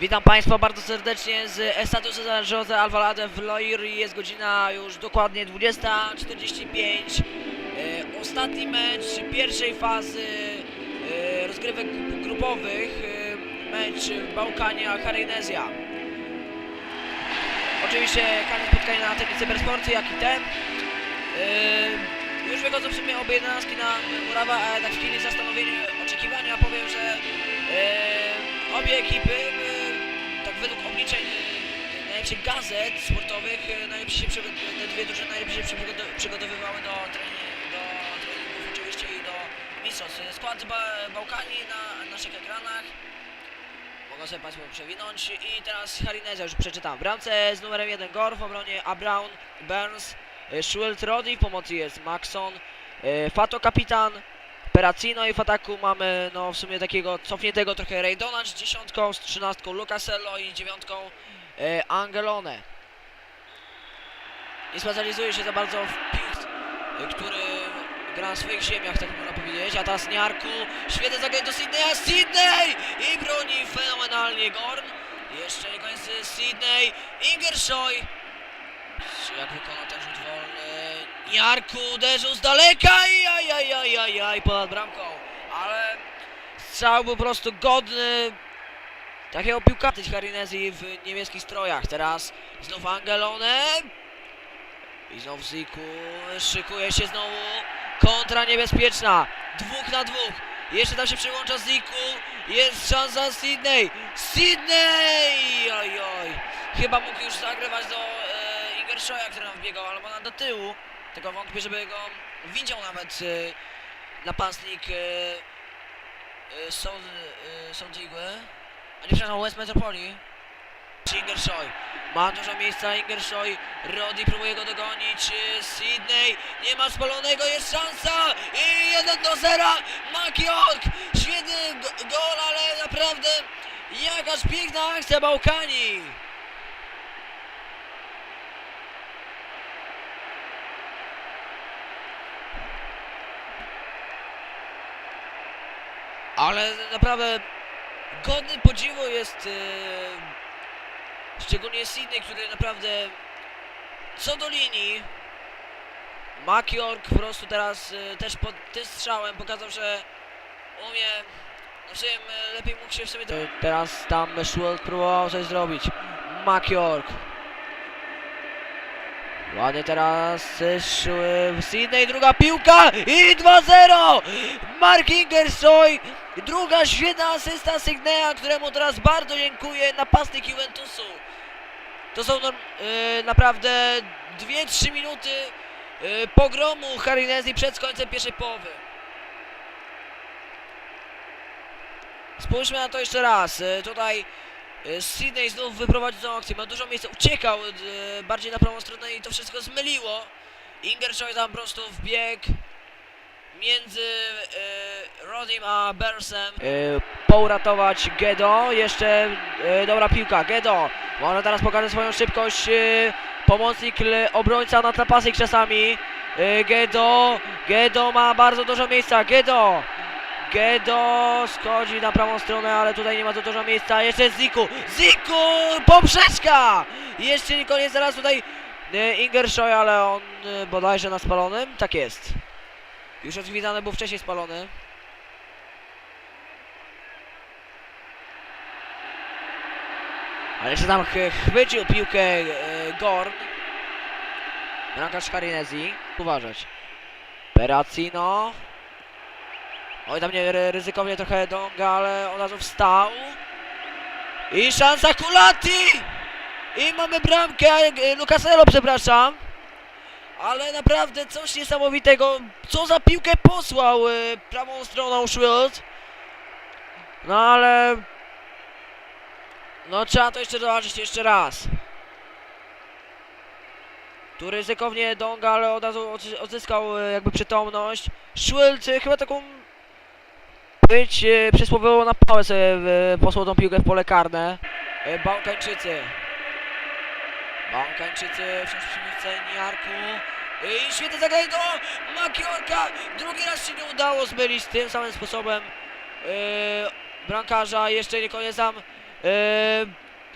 Witam Państwa bardzo serdecznie z Estatusu Jose Alvalade w Loir. Jest godzina już dokładnie 20.45. E, ostatni mecz pierwszej fazy e, rozgrywek gru- grupowych. E, mecz Bałkania Harynezja. Oczywiście każde spotkanie na antenie Cybersporty, jak i ten. E, już wychodzą w sumie obie jedenastki na Murawa, a tak w chwili zastanowienia, oczekiwania powiem, że obie ekipy, według obliczeń e, najlepszych gazet sportowych, e, przygo- te dwie drużyny najlepiej się przygotow- przygotowywały do, trening, do treningów oczywiście i do mistrzostw. Skład ba Bałkanii na naszych ekranach. Mogą sobie Państwo przewinąć i teraz Harineza już przeczytam. W bramce z numerem 1 Gore, w obronie A. Brown, Burns, Schultz, Roddy, w pomocy jest Maxon, e, Fato kapitan, Peracino i w ataku mamy no w sumie takiego cofniętego trochę Raydona z dziesiątką, z trzynastką Lucasello i dziewiątką e, Angelone. Nie specjalizuje się za bardzo w piłce, który gra na swoich ziemiach, tak można powiedzieć, a teraz Niarku, świetnie zagranie do Sydneya, Sydney! I broni fenomenalnie Gorn. Jeszcze nie koniec Sydney, Ingershoy. Jak wykonał ten rzut? Niarku uderzył z daleka i aj, aj, aj, aj, aj, ponad bramką. Ale strzał był po prostu godny takiego piłkarza Harinezji w niemieckich strojach. Teraz znów Angelone. I znów Ziku szykuje się znowu. Kontra niebezpieczna. Dwóch na dwóch. Jeszcze tam się przyłącza Ziku. Jest szansa Sydney. Sydney! Oj, oj. Chyba mógł już zagrywać do e, który nam wbiegał, ale ma do tyłu. Tylko wątpię, żeby go widział nawet e, napastnik e, Sol, e, Soldigły. A nie, przepraszam, West Metropoli. Ingershoy. Ma dużo miejsca Ingershoy. Roddy próbuje go dogonić. Sydney. Nie ma spalonego, jest szansa. I 1 do 0. Makiork. Świetny go- gol, ale naprawdę jakaż piękna akcja Bałkani. Ale naprawdę godny podziwu jest e, szczególnie Sydney, który naprawdę co do linii Makiork po prostu teraz e, też pod tym strzałem pokazał, że umie e, lepiej mógł się w sobie teraz tam Schultz próbował coś zrobić. Makiork Ładnie teraz szły Sydney, druga piłka i 2-0! Mark Ingersoy, druga świetna asysta Sydneya, któremu teraz bardzo dziękuję, napastnik Juventusu. To są e, naprawdę 2-3 minuty e, pogromu Harinezji przed końcem pierwszej połowy. Spójrzmy na to jeszcze raz. E, tutaj Sydney znów wyprowadził tę akcję, ma dużo miejsca, uciekał e, bardziej na prawą stronę i to wszystko zmyliło. Ingershoy tam po prostu wbiegł między e, Rodim a Bersem. E, pouratować Gedo, jeszcze e, dobra piłka, Gedo. Może teraz pokaże swoją szybkość. E, pomocnik obrońca na napastnik czasami. E, Gedo, Gedo ma bardzo dużo miejsca, Gedo. Gedo schodzi na prawą stronę, ale tutaj nie ma za dużo miejsca. Jeszcze Ziku, Ziku, poprzeczka! Jeszcze nie koniec, zaraz tutaj e, Ingershoy, ale on e, bodajże na spalonym, tak jest. Już odwiedzany był wcześniej spalony. Ale jeszcze tam ch chwycił piłkę e, Gorn. Bramkarz Harinezji. Uważać. Peracino. Oj, tam nie ry- ryzykownie trochę Donga, ale od razu wstał. I szansa Kulati! I mamy bramkę, e, Lucaselo, przepraszam. Ale naprawdę coś niesamowitego. Co za piłkę posłał e, prawą stroną Schultz. No ale... No trzeba to jeszcze zobaczyć jeszcze raz. Tu ryzykownie Donga, ale od razu odzy- odzyskał e, jakby przytomność. Schultz e, chyba taką... Być e, przysłowiową na pałę sobie e, posłał tą piłkę w pole karne. E, Bałkańczycy. Bałkańczycy wciąż przy Niarku. I świetne zagranie do Makiorka. Drugi raz się nie udało zmylić tym samym sposobem bramkarza. Jeszcze nie koniec tam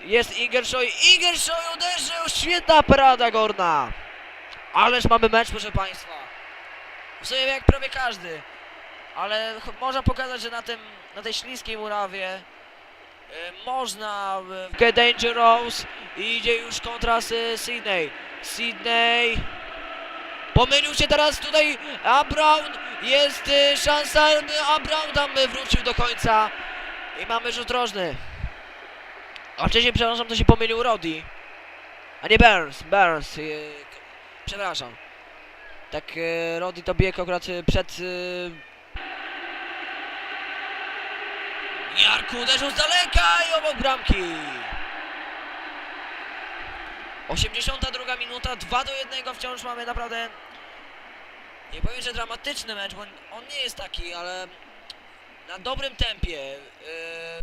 jest Ingershoy. Ingershoy uderzył! Świetna parada Gorna! Ależ mamy mecz, proszę Państwa. W sumie jak prawie każdy. Ale można pokazać, że na tym, na tej śliskiej murawie yy, można yy, Get Dangerous i idzie już kontra z Sydney. Sydney pomylił się teraz tutaj, a Brown jest szansa, a Brown tam wrócił do końca i mamy rzut rożny. A wcześniej, przepraszam, to się pomylił Roddy. A nie Burns, Burns. przepraszam. Tak, Roddy to biegł akurat przed... Y... Jarku uderzył z daleka i obok bramki. 82 minuta, 2 do 1 wciąż mamy naprawdę... Nie powiem, że dramatyczny mecz, bo on nie jest taki, ale na dobrym tempie. Yy,